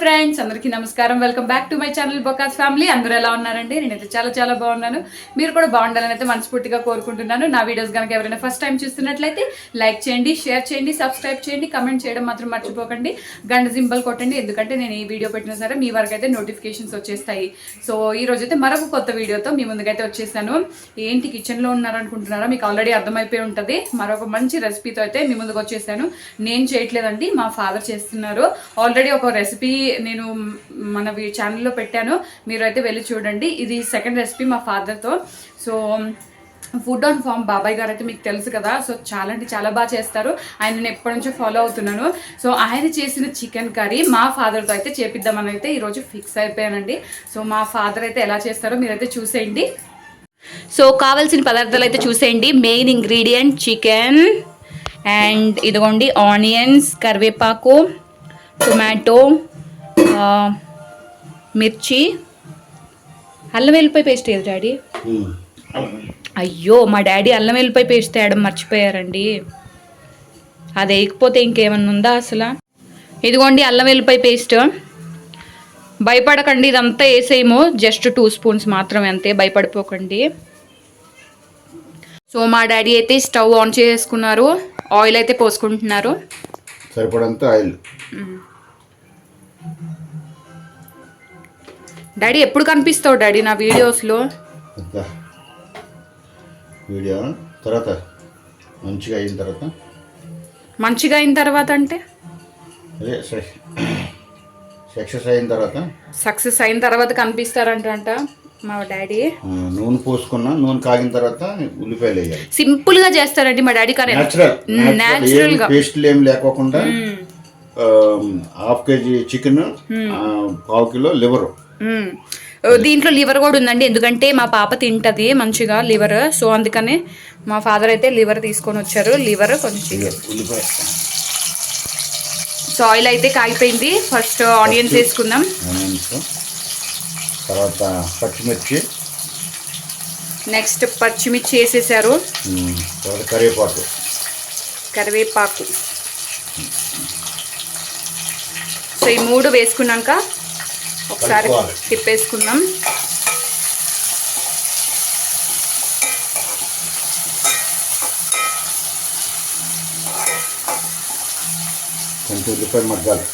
Friends అందరికీ నమస్కారం. Welcome back to my channel బొకాస్ family అందరూ ఎలా ఉన్నారండి? నేనైతే చాలా చాలా బాగున్నాను. మీరు కూడా బాగుండాలని అయితే మనస్ఫూర్తిగా కోరుకుంటున్నాను. నా వీడియోస్ కనుక ఎవరైనా ఫస్ట్ టైం చూస్తున్నట్లయితే లైక్ చేయండి షేర్ చేయండి సబ్స్క్రైబ్ చేయండి కమెంట్ చేయడం మాత్రం మర్చిపోకండి. గంట సింబల్ కొట్టండి. ఎందుకంటే నేను ఈ వీడియో పెట్టిన సరే మీ వరకు అయితే నోటిఫికేషన్స్ వచ్చేస్తాయి. సో ఈ రోజు అయితే మరొక కొత్త వీడియోతో మీ ముందుకైతే వచ్చేసాను. ఏంటి కిచెన్లో ఉన్నారనుకుంటున్నారా? మీకు ఆల్రెడీ అర్థమైపోయి ఉంటుంది. మరొక మంచి రెసిపీతో అయితే మీ ముందుకు వచ్చేసాను. నేను చేయట్లేదండి. మా ఫాదర్ చేస్తున్నారు. ఆల్రెడీ ఒక రెసిపీ నేను మన ఛానల్లో పెట్టాను. మీరు అయితే వెళ్ళి చూడండి. ఇది సెకండ్ రెసిపీ మా ఫాదర్తో సో ఫుడ్ ఆన్ ఫామ్ బాబాయ్ గారు అయితే మీకు తెలుసు కదా. సో చాలా అంటే చాలా బాగా చేస్తారు. ఆయన నేను ఎప్పటి నుంచో ఫాలో అవుతున్నాను. సో ఆయన చేసిన చికెన్ కర్రీ మా ఫాదర్తో అయితే చేపిద్దామని అయితే ఈరోజు ఫిక్స్ అయిపోయానండి. సో మా ఫాదర్ అయితే ఎలా చేస్తారో మీరైతే చూసేయండి. సో కావాల్సిన పదార్థాలు అయితే చూసేయండి. మెయిన్ ఇంగ్రీడియంట్ చికెన్ అండ్ ఇదిగోండి ఆనియన్స్ కరివేపాకు టొమాటో మిర్చి అల్లం వెల్లిపాయ పేస్ట్ ఏది డాడీ? అయ్యో మా డాడీ అల్లం వెల్లిపాయ పేస్ట్ తేయడం మర్చిపోయారండి. అది వేయకపోతే ఇంకేమన్నా ఉందా అసలు? ఇదిగోండి అల్లం వెల్లిపాయ పేస్ట్. భయపడకండి ఇదంతా వేసేయము. జస్ట్ టూ స్పూన్స్ మాత్రమే అంతే భయపడిపోకండి. సో మా డాడీ అయితే స్టవ్ ఆన్ చేసుకున్నారు. ఆయిల్ అయితే పోసుకుంటున్నారు. సరిపడంత ఆయిల్. డాడీ ఎప్పుడు కనిపిస్తావు డాడీ నా వీడియోస్లో? వీడియో? తర్వాత? మంచిగా అయిన తర్వాత? మంచిగా అయిన తర్వాత అంటే? అదే సక్సెస్ అయిన తర్వాత? సక్సెస్ అయిన తర్వాత కనిపిస్తారంట మా డాడీ. నూనె పోసుకున్నా నూనె కాగిన తర్వాత ఉల్లిపాయలు వేయాలి. సింపుల్గా చేస్తారండి మా డాడీ కానీ న్యాచురల్గా. పేస్ట్లు ఏం లేకోకుండా హాఫ్ కేజీ చికెన్ పావు కిలో లివర్. దీంట్లో లివర్ కూడా ఉందండి. ఎందుకంటే మా పాప తింటది మంచిగా లివర్. సో అందుకనే మా ఫాదర్ అయితే లివర్ తీసుకొని వచ్చారు. లివర్ కొంచెం సో ఆయిల్ అయితే కాగిపోయింది. ఫస్ట్ ఆనియన్స్ వేసుకుందాం. తర్వాత పచ్చిమిర్చి. నెక్స్ట్ పచ్చిమిర్చి వేసేసారు. కరివేపాకు. కరివేపాకు. సో ఈ మూడు వేసుకున్నాక ఒకసారి. తిప్పేసుకుందాం. కొంచెం ఉల్లిపాయ మగ్గాలి.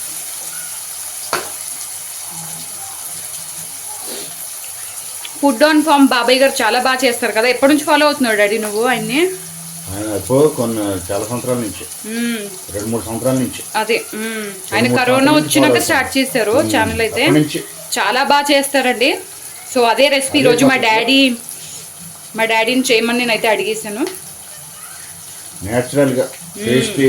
ఫుడ్ ఆన్ ఫామ్ బాబాయ్ గారు చాలా బాగా చేస్తారు కదా. ఎప్పటి నుంచి ఫాలో అవుతున్నావు డాడీ నువ్వు ఆయన్ని? ఆయన ఎప్పుడో కొన్ని చాలా సంవత్సరాల నుంచి. రెండు మూడు సంవత్సరాల నుంచి. అదే. ఆయన కరోనా వచ్చినాక స్టార్ట్ చేశారు ఛానల్ అయితే. చాలా బాగా చేస్తారండి. సో అదే రెసిపీ ఈరోజు మా డాడీ మా డాడీని చేయమని నేనైతే అడిగేసాను న్యాచురల్గా పేస్ట్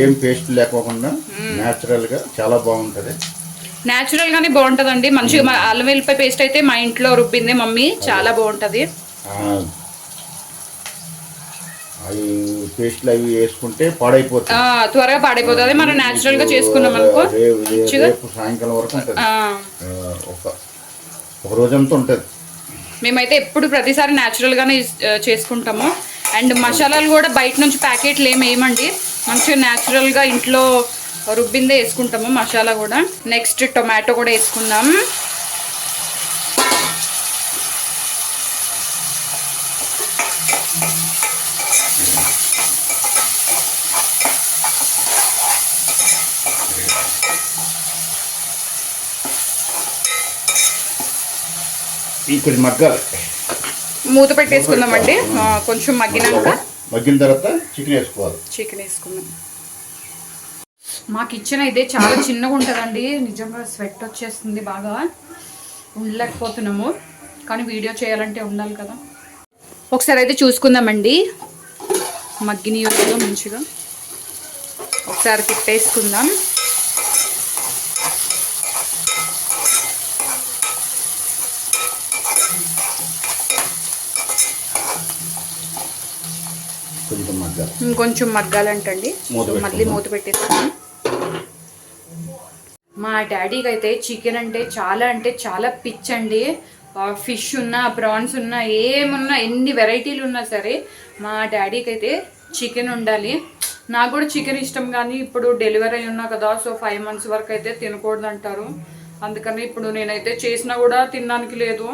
ఏం పేస్ట్ లేకోకుండా న్యాచురల్గా చాలా బాగుంటది. న్యాచురల్ గానే బాగుంటదండి. మంచిగా అల్లం వెల్లిపాయ పేస్ట్ అయితే మా ఇంట్లో రుబ్బింది మమ్మీ. చాలా బాగుంటది. అవి పేస్ట్లు అవి వేసుకుంటే పాడైపోతుంది. త్వరగా పాడైపోతుంది. మనం న్యాచురల్గా చేసుకున్నాం అనుకో. రేపు- సాయంకాలం వరకు ఉంటుంది. ఒక ఒక రోజంతా ఉంటుంది. మేమైతే ఎప్పుడు ప్రతిసారి న్యాచురల్ గానే చేసుకుంటాము. అండ్ మసాలాలు కూడా బయట నుంచి ప్యాకెట్లు ఏమి వేయమండి. మంచిగా న్యాచురల్గా ఇంట్లో రుబ్బిందే వేసుకుంటాము మసాలా కూడా. నెక్స్ట్ టొమాటో కూడా వేసుకుందాం. ఇక్కడ మగ్గాలి. మూత పెట్టేసుకుందామండి. కొంచెం మగ్గినాక మగ్గిన తర్వాత చికెన్ వేసుకోవాలి. చికెన్ వేసుకుందాం. మా కిచెన్ అయితే చాలా చిన్నగా ఉంటుందండి. నిజంగా స్వెట్ వచ్చేస్తుంది బాగా. ఉండలేకపోతున్నాము. కానీ వీడియో చేయాలంటే ఉండాలి కదా. ఒకసారి అయితే చూసుకుందామండి. మగ్గిన యూజ్లో మంచిగా. ఒకసారి తిప్పేసుకుందాం కొంచెం మగ్గాలి ఇంకొంచెం మగ్గాలంటండి. మళ్ళీ మూత పెట్టేసుకున్నాం మా డాడీకి అయితే చికెన్ అంటే చాలా అంటే చాలా పిచ్ అండి ఫిష్ ఉన్నా ప్రాన్స్ ఉన్నా ఏమున్నా ఎన్ని వెరైటీలు ఉన్నా సరే మా డాడీకి అయితే చికెన్ ఉండాలి. నాకు కూడా చికెన్ ఇష్టం కానీ ఇప్పుడు డెలివరీ అయి ఉన్నా కదా సో ఫైవ్ మంత్స్ వరకు అయితే తినకూడదు అంటారు అందుకని ఇప్పుడు నేనైతే చేసినా కూడా తినడానికి లేదు.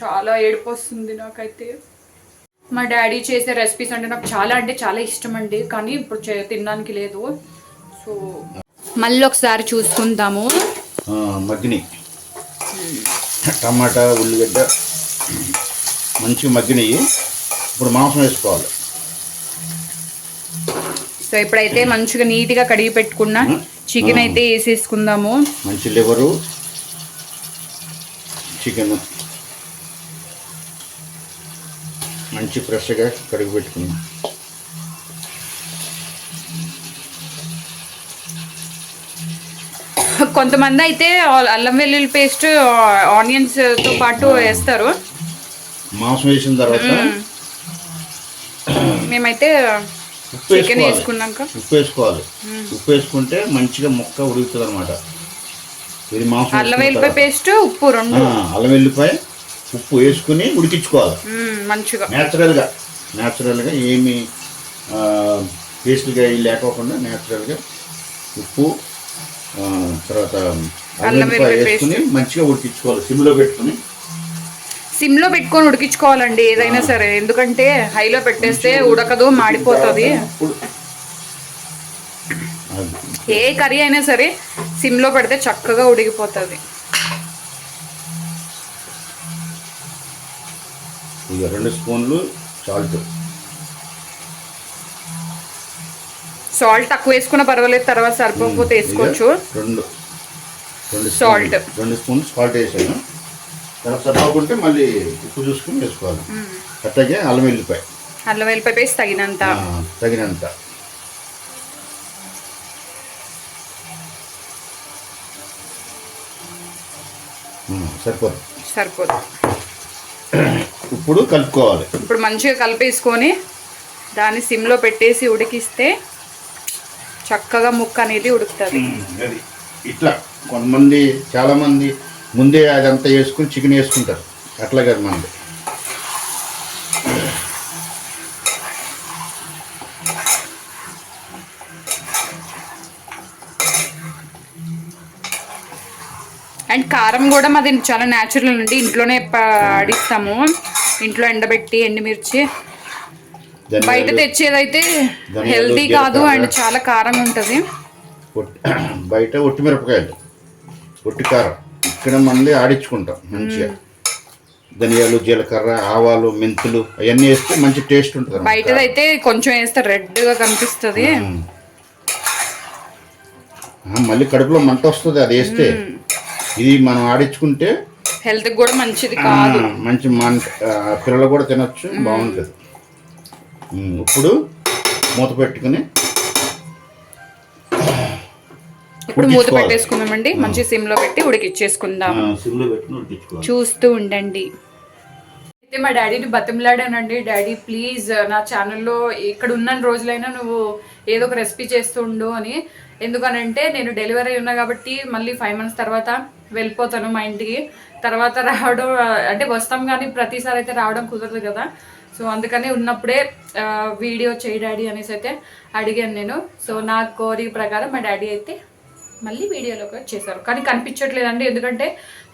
చాలా ఏడుపు వస్తుంది నాకైతే. మా డాడీ చేసే రెసిపీస్ అంటే నాకు చాలా అంటే చాలా ఇష్టం అండి. కానీ ఇప్పుడు తినడానికి లేదు. సో మళ్ళీ ఒకసారి చూసుకుందాము. ఆ, మగ్గినాయి టమాటా ఉల్లిగడ్డ. మంచిగా మగ్గినాయి ఇప్పుడు మాంసం వేసుకోవాలి. సో ఇప్పుడైతే మంచిగా నీట్గా కడిగి పెట్టుకున్న చికెన్ అయితే వేసేసుకుందాము. మంచి లివరు చికెన్ మంచి ఫ్రెష్గా కడిగి పెట్టుకున్నాం. కొంతమంది అయితే అల్లం వెల్లుల్లి పేస్ట్ ఆనియన్స్తో పాటు వేస్తారు. మాంసం వేసిన తర్వాత మేమైతే ఉప్పు చికెన్ వేసుకోవాలి. వేసుకున్నాక. ఉప్పు వేసుకోవాలి. ఉప్పు వేసుకుంటే మంచిగా ముక్క ఉడుకుతుంది అనమాట ఇది మాంసం అల్లం వెల్లిపాయ పేస్ట్ ఉప్పు రెండు. అల్లం వెల్లిపాయ ఉప్పు వేసుకుని ఉడికించుకోవాలి. మంచిగా. న్యాచురల్గా న్యాచురల్గా ఏమి పేస్ట్గా లేకోకుండా న్యాచురల్గా ఉప్పు తర్వాత అల్లం వెల్లిపాయ వెల్లిపాయ వేసుకుని మంచిగా ఉడికించుకోవాలి. సిమ్లో పెట్టుకుని. సిమ్లో పెట్టుకొని ఉడికించుకోవాలండి ఏదైనా సరే. ఎందుకంటే హైలో పెట్టేస్తే ఉడకదు మాడిపోతుంది. ఏ కర్రీ అయినా సరే సిమ్లో పెడితే చక్కగా ఉడికిపోతుంది. ఇక రెండు స్పూన్లు సాల్ట్. సాల్ట్ తక్కువ వేసుకున్నా పర్వాలేదు తర్వాత సరిపోకపోతే వేసుకోవచ్చు. రెండు. రెండు. స్పూన్లు- రెండు స్పూన్ సాల్ట్ వేసాను. తర్వాత సరిపోకుంటే మళ్ళీ ఉప్పు చూసుకుని వేసుకోవాలి. అట్లాగే అల్లం వెల్లిపాయ. అల్లం వెల్లిపాయ పేస్ట్ తగినంత. తగినంత. సరిపోదు సరిపోదు. ఇప్పుడు కలుపుకోవాలి. ఇప్పుడు మంచిగా కలిపేసుకొని దాన్ని సిమ్లో పెట్టేసి ఉడికిస్తే చక్కగా ముక్క అనేది ఉడుకుతుంది. అది. ఇట్లా కొంతమంది చాలామంది ముందే అదంతా వేసుకుని చికెన్ వేసుకుంటారు. అట్లా కాదు మనది. అండ్ కారం కూడా మాది చాలా న్యాచురల్ అండి. ఇంట్లోనే ఆడిస్తాము ఇంట్లో ఎండబెట్టి ఎండుమిర్చి. బయట తెచ్చేదైతే హెల్తీ కాదు. అండ్ చాలా కారంగా ఉంటుంది. బయట ఒట్టి మిరపకాయలు. ఒట్టి కారం. ఇక్కడ మంది ఆడించుకుంటాం మంచిగా. ధనియాలు జీలకర్ర ఆవాలు మెంతులు అవన్నీ వేస్తే మంచి టేస్ట్ ఉంటుంది. బయటదైతే కొంచెం వేస్తే రెడ్గా కనిపిస్తుంది. మళ్ళీ కడుపులో మంట వస్తుంది అది వేస్తే. ఇది మనం ఆడించుకుంటే హెల్త్ కూడా మంచిది కాదు. మంచి పిల్లలు కూడా తినొచ్చు బాగుంటుంది. ఇప్పుడు మూత పెట్టుకుని ఇప్పుడు మూత. పెట్టేసుకుందామండి. మంచి సిమ్లో పెట్టి ఉడికిచ్చేసుకుందాం. చూస్తూ ఉండండి. అయితే మా డాడీని బతిమలాడానండి. డాడీ ప్లీజ్ నా ఛానల్లో ఇక్కడ ఉన్న రోజులైనా నువ్వు ఏదో ఒక రెసిపీ చేస్తూ ఉండు అని ఎందుకనంటే నేను డెలివరీ ఉన్నా కాబట్టి మళ్ళీ ఫైవ్ మంత్స్ తర్వాత వెళ్ళిపోతాను మా ఇంటికి. తర్వాత రావడం అంటే వస్తాం కానీ ప్రతిసారి అయితే రావడం కుదరదు కదా. సో అందుకని ఉన్నప్పుడే వీడియో చేయి డాడీ అనేసి అయితే అడిగాను నేను. సో నా కోరిక ప్రకారం మా డాడీ అయితే మళ్ళీ వీడియోలోకి వచ్చేసారు. కానీ కనిపించట్లేదండి. ఎందుకంటే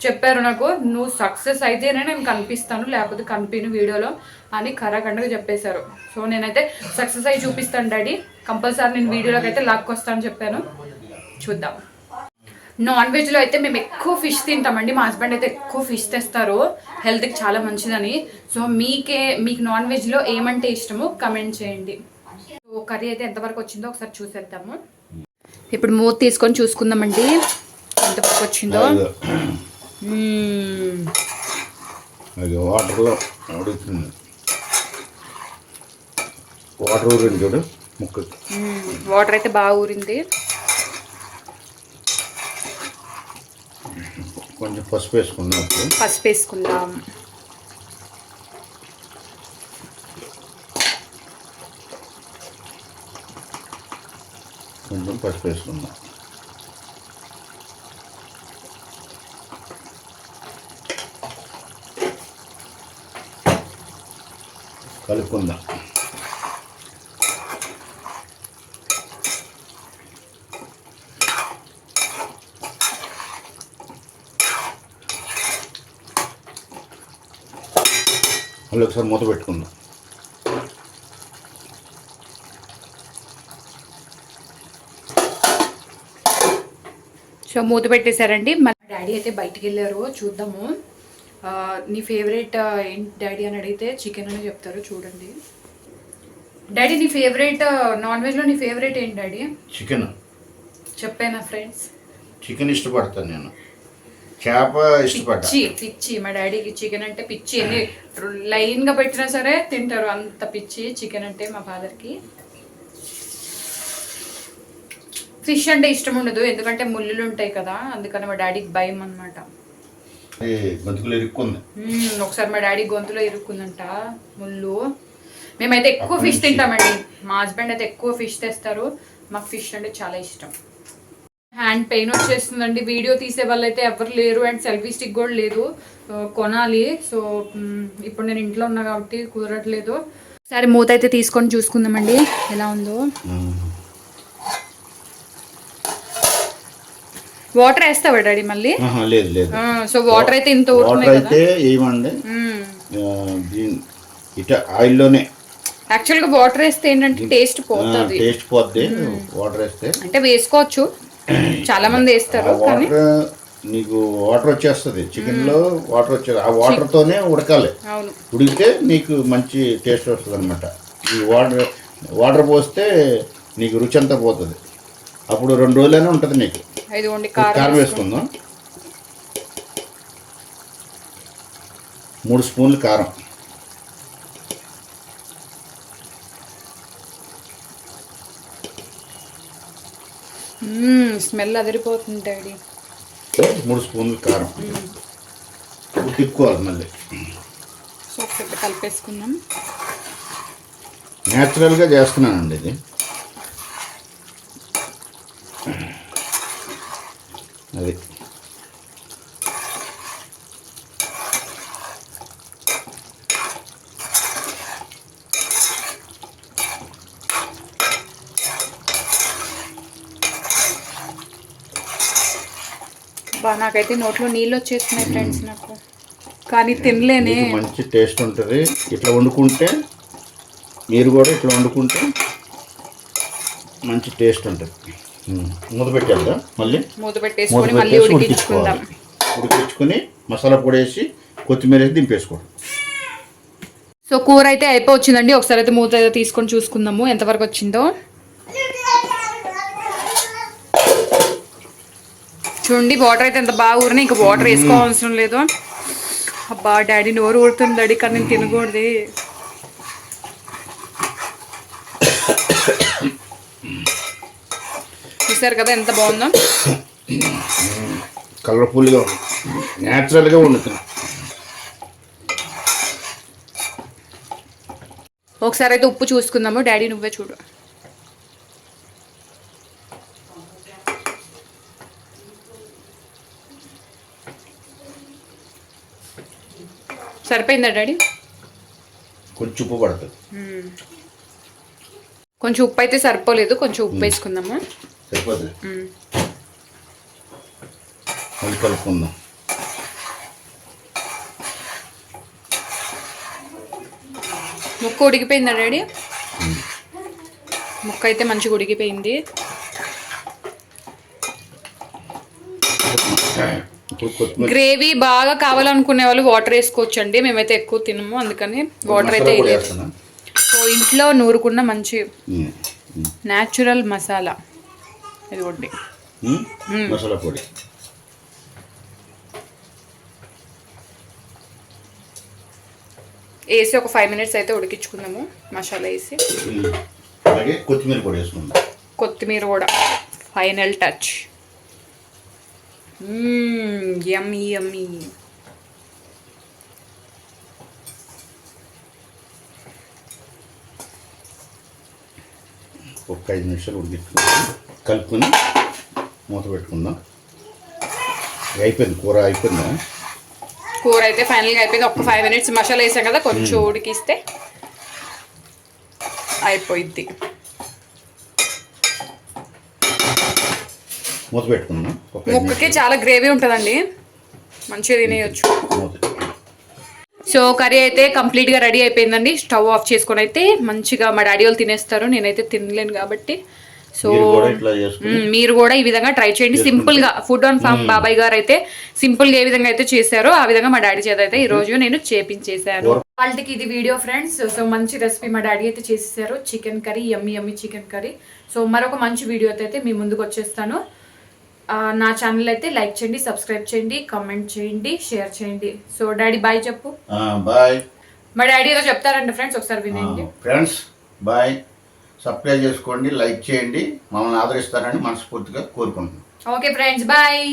చెప్పారు నాకు నువ్వు సక్సెస్ అయితేనే నేను కనిపిస్తాను లేకపోతే కనిపిను వీడియోలో అని కరాఖండగా చెప్పేశారు. సో నేనైతే సక్సెస్ అయి చూపిస్తాను డాడీ. కంపల్సరీ నేను వీడియోలోకి అయితే లాక్కొస్తాను చెప్పాను. చూద్దాం. నాన్ వెజ్లో అయితే మేము ఎక్కువ ఫిష్ తింటామండి. మా హస్బెండ్ అయితే ఎక్కువ ఫిష్ తెస్తారు. హెల్త్కి చాలా మంచిదని. సో మీకే మీకు నాన్ వెజ్లో ఏమంటే ఇష్టమో కమెంట్ చేయండి. సో కర్రీ అయితే ఎంతవరకు వచ్చిందో ఒకసారి చూసేద్దాము. ఇప్పుడు మూత తీసుకొని చూసుకుందామండి. ఎంతవరకు వచ్చిందో? అదిగో. మ్మ్. అది వాటర్లో ఉడుకుతుంది వాటర్ ఊరింది చూడు ముక్క. వాటర్ అయితే బాగా ఊరింది. కొంచెం పసుపు ఇప్పుడు పసుపు వేసుకుందాం. పసుపు వేసుకుందాం కలుపుకుందాం. మళ్ళీ ఒకసారి మూత పెట్టుకుందాం. సో మూత పెట్టేశారండి. మా డాడీ అయితే బయటికి వెళ్ళారు చూద్దాము నీ ఫేవరెట్ ఏంటి డాడీ అని అడిగితే చికెన్ అని చెప్తారు చూడండి. డాడీ నీ ఫేవరెట్ నాన్ వెజ్లో నీ ఫేవరెట్ ఏంటి డాడీ? చికెన్. చెప్పానా ఫ్రెండ్స్? చికెన్ ఇష్టపడతాను నేను. చేప పిచ్చి పిచ్చి. మా డాడీకి చికెన్ అంటే పిచ్చి. ఎన్ని లైన్గా పెట్టినా సరే తింటారు అంత పిచ్చి. చికెన్ అంటే మా ఫాదర్ ఫిష్ అంటే ఇష్టం ఉండదు ఎందుకంటే ముళ్ళులు ఉంటాయి కదా అందుకని మా డాడీకి భయం అనమాట ఇరుక్కుంది. ఒకసారి మా డాడీ గొంతులో ఇరుక్కుందంట ముళ్ళు. మేమైతే ఎక్కువ ఫిష్ తింటామండి. మా హస్బెండ్ అయితే ఎక్కువ ఫిష్ తెస్తారు మాకు ఫిష్ అంటే చాలా ఇష్టం. హ్యాండ్ పెయిన్ వచ్చేస్తుందండి వీడియో తీసే వాళ్ళైతే ఎవరు లేరు అండ్ సెల్ఫీ స్టిక్ కూడా లేదు కొనాలి. సో ఇప్పుడు నేను ఇంట్లో ఉన్నా కాబట్టి కుదరట్లేదు. సరే మూత అయితే తీసుకొని చూసుకుందామండి ఎలా ఉందో. వాటర్ వేస్తావా డాడీ మళ్ళీ? లేదు లేదు. సో వాటర్ అయితే ఇంత వాటర్ అయితే ఏమండి? ఇట ఆయిల్లోనే. యాక్చువల్గా వాటర్ వేస్తే ఏంటంటే టేస్ట్ పోతుంది. టేస్ట్ పోద్ది వాటర్ వేస్తే. అంటే వేసుకోవచ్చు. చాలా మంది వేస్తారు కానీ వాటర్ నీకు వాటర్ వచ్చేస్తుంది. చికెన్లో వాటర్ వచ్చేది. ఆ వాటర్ తోనే ఉడకాలి ఉడికితే నీకు మంచి టేస్ట్ వస్తుంది అనమాట ఈ వాటర్ వాటర్ పోస్తే నీకు రుచి అంతా పోతుంది. అప్పుడు రెండు రోజులైనా ఉంటుంది నీకు. ఇదిగోండి కారం కారం వేసుకుందాం. మూడు స్పూన్లు కారం. స్మెల్ అదిరిపోతుంది డాడీ. మూడు స్పూన్లు కారం. తిప్పుకోవాలి మళ్ళీ. సో ఒకసారి కలిపేసుకుందాం. న్యాచురల్గా చేస్తున్నానండి ఇది. బా నాకైతే నోట్లో నీళ్ళు వచ్చేస్తున్నాయి ఫ్రెండ్స్ నాకు. కానీ తినలేనే. మంచి టేస్ట్ ఉంటుంది. ఇట్లా వండుకుంటే మీరు కూడా ఇట్లా వండుకుంటే మంచి టేస్ట్ ఉంటుంది. మూత పెట్టేద్దా మళ్ళీ? మూత పెట్టేసుకొని మళ్ళీ ఉడికించుకుందాం. ఉడికించుకొని మసాలా పొడి వేసి కొత్తిమీర వేసి దింపేసుకోవడం. సో కూర అయితే అయిపోవచ్చిందండి. ఒకసారి అయితే మూత అయితే తీసుకొని చూసుకుందాము. ఎంతవరకు వచ్చిందో? చూడండి వాటర్ అయితే ఎంత బాగా ఊరినాయి ఇంకా వాటర్ వేసుకోవాల్సిన లేదు. అబ్బా డాడీ నోరు ఊరుతుంది డాడీ కానీ నేను తినకూడదు. చూసారు కదా ఎంత బాగుందో? కలర్ఫుల్గా ఉంది. న్యాచురల్గా వండుతున్నాం ఒకసారి అయితే ఉప్పు చూసుకుందాము. డాడీ నువ్వే చూడు. సరిపోయిందా డాడీ? కొంచెం ఉప్పు పడుతుంది. కొంచెం ఉప్పు అయితే సరిపోలేదు కొంచెం ఉప్పు వేసుకుందాము? సరిపోతుంది. మళ్ళీ కలుపుకుందాం. ముక్క ఉడికిపోయిందా డాడీ? ముక్క అయితే మంచిగా ఉడికిపోయింది. గ్రేవీ బాగా కావాలనుకునే వాళ్ళు వాటర్ వేసుకోవచ్చు అండి మేమైతే ఎక్కువ తినము అందుకని వాటర్ అయితే సో ఇంట్లో నూరుకున్న మంచి. న్యాచురల్ మసాలా. ఉమ్. మసాలా పొడి. వేసి ఒక ఫైవ్ మినిట్స్ అయితే ఉడికించుకుందాము మసాలా వేసి. అలాగే కొత్తిమీర పొడి వేసుకుందాం. కొత్తిమీర కూడా ఫైనల్ టచ్. యమ్మీ యమ్మీ ఒక ఐదు నిమిషాలు ఉడికించుకుందాం కలుపుకొని మూత పెట్టుకుందాం. అయిపోయింది కూర అయిపోయిందా? కూర అయితే ఫైనల్గా అయిపోయింది. ఒక ఫైవ్ మినిట్స్ మసాలా వేసాం కదా కొంచెం ఉడికిస్తే అయిపోయిద్ది. మూత పెట్టుకుందాం ముక్కకి చాలా గ్రేవీ ఉంటుందండి. మంచిగా తినేయచ్చు. సో కర్రీ అయితే కంప్లీట్గా రెడీ అయిపోయిందండి. స్టవ్ ఆఫ్ చేసుకొని అయితే మంచిగా మా డాడీ వాళ్ళు తినేస్తారు. నేనైతే తినలేను కాబట్టి. సో మీరు కూడా ఈ విధంగా ట్రై చేయండి. సింపుల్గా ఫుడ్ ఆన్ ఫామ్ బాబాయ్ గారు అయితే సింపుల్గా ఏ విధంగా అయితే చేశారో ఆ విధంగా మా డాడీ చేత అయితే ఈ రోజు నేను చేపించేశాను. వాళ్ళకి ఇది వీడియో ఫ్రెండ్స్. సో మంచి రెసిపీ మా డాడీ అయితే చేసేసారు. Chicken curry yummy yummy chicken curry. So మరొక మంచి వీడియో అయితే మీ ముందుకు వచ్చేస్తాను. నా ఛానల్ అయితే లైక్ చేయండి సబ్స్క్రైబ్ చేయండి కామెంట్ చేయండి షేర్ చేయండి. సో డాడీ బాయ్ చెప్పు. బాయ్ మా డాడీ ఏదో చెప్తారండి ఫ్రెండ్స్ ఒకసారి వినండి. ఫ్రెండ్స్ బాయ్ సబ్స్క్రైబ్ చేసుకోండి లైక్ చేయండి. మమ్మల్ని ఆదరిస్తారని మనస్ఫూర్తిగా కోరుకుంటున్నాను ఓకే ఫ్రెండ్స్ బాయ్